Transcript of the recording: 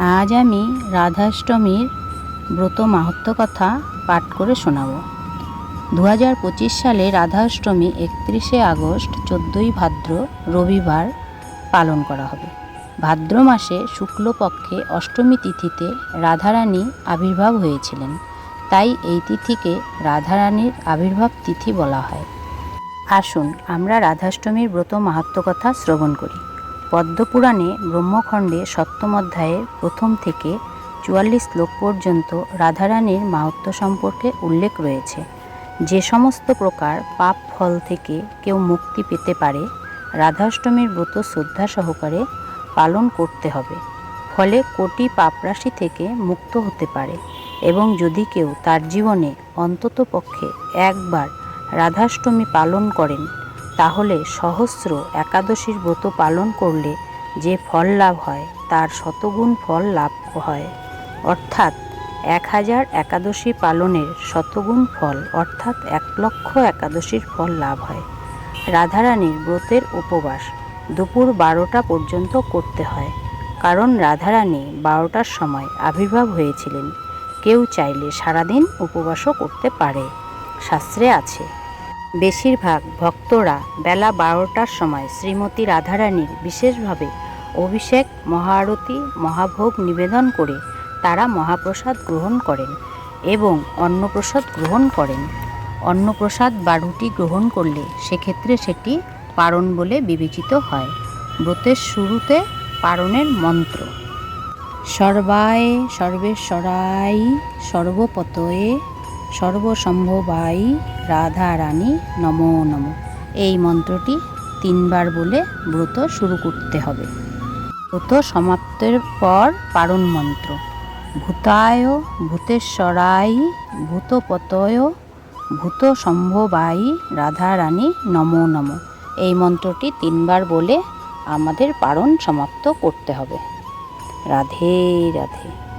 আজ আমি রাধাষ্টমীর ব্রত মাহাত্ম কথা পাঠ করে শোনাব। দু হাজার পঁচিশ সালে রাধাষ্টমী একত্রিশে আগস্ট, চোদ্দোই ভাদ্র রবিবার পালন করা হবে। ভাদ্র মাসে শুক্লপক্ষে অষ্টমী তিথিতে রাধারানী আবির্ভাব হয়েছিলেন। তাই এই তিথিকে রাধারানীর আবির্ভাব তিথি বলা হয়। আসুন আমরা রাধাষ্টমীর ব্রত মাহাত্ম কথা শ্রবণ করি। পদ্মপুরাণে ব্রহ্মখণ্ডে সপ্তম অধ্যায়ের প্রথম থেকে চুয়াল্লিশ শ্লোক পর্যন্ত রাধারানীর মাহাত্ম সম্পর্কে উল্লেখ রয়েছে। যে সমস্ত প্রকার পাপ ফল থেকে কেউ মুক্তি পেতে পারে, রাধাষ্টমীর ব্রত শ্রদ্ধা সহকারে পালন করতে হবে। ফলে কোটি পাপরাশি থেকে মুক্ত হতে পারে এবং যদি কেউ তার জীবনে অন্তত পক্ষে একবার রাধাষ্টমী পালন করেন তাহলে সহস্র একাদশীর ব্রত পালন করলে যে ফল লাভ হয়, তার শতগুণ ফল লাভ হয়। অর্থাৎ এক হাজার একাদশী পালনের শতগুণ ফল, অর্থাৎ এক লক্ষ একাদশীর ফল লাভ হয়। রাধারানীর ব্রতের উপবাস দুপুর বারোটা পর্যন্ত করতে হয়, কারণ রাধারানী বারোটার সময় আবির্ভাব হয়েছিলেন। কেউ চাইলে সারাদিন উপবাসও করতে পারে। শাস্ত্রে আছে বেশিরভাগ ভক্তরা বেলা বারোটার সময় শ্রীমতী রাধারানীর বিশেষভাবে অভিষেক, মহাআরতি, মহাভোগ নিবেদন করে তারা মহাপ্রসাদ গ্রহণ করেন এবং অন্নপ্রসাদ গ্রহণ করেন। অন্নপ্রসাদ বা রুটি গ্রহণ করলে সেক্ষেত্রে সেটি পারণ বলে বিবেচিত হয়। ব্রতের শুরুতে পারণের মন্ত্র। সর্বায় সর্বেশ্বরায় সর্বপতয়ে সর্বসম্ভবাই রাধা রানী নমো নম। এই মন্ত্রটি তিনবার বলে ব্রত শুরু করতে হবে। ব্রত সমাপ্তের পর পারণ মন্ত্র। ভূতায় ভূতেশ্বরাই ভূতপতয় ভূত সম্ভবাই রাধা রানী নমো নম। এই মন্ত্রটি তিনবার বলে আমাদের পারণ সমাপ্ত করতে হবে। রাধে রাধে।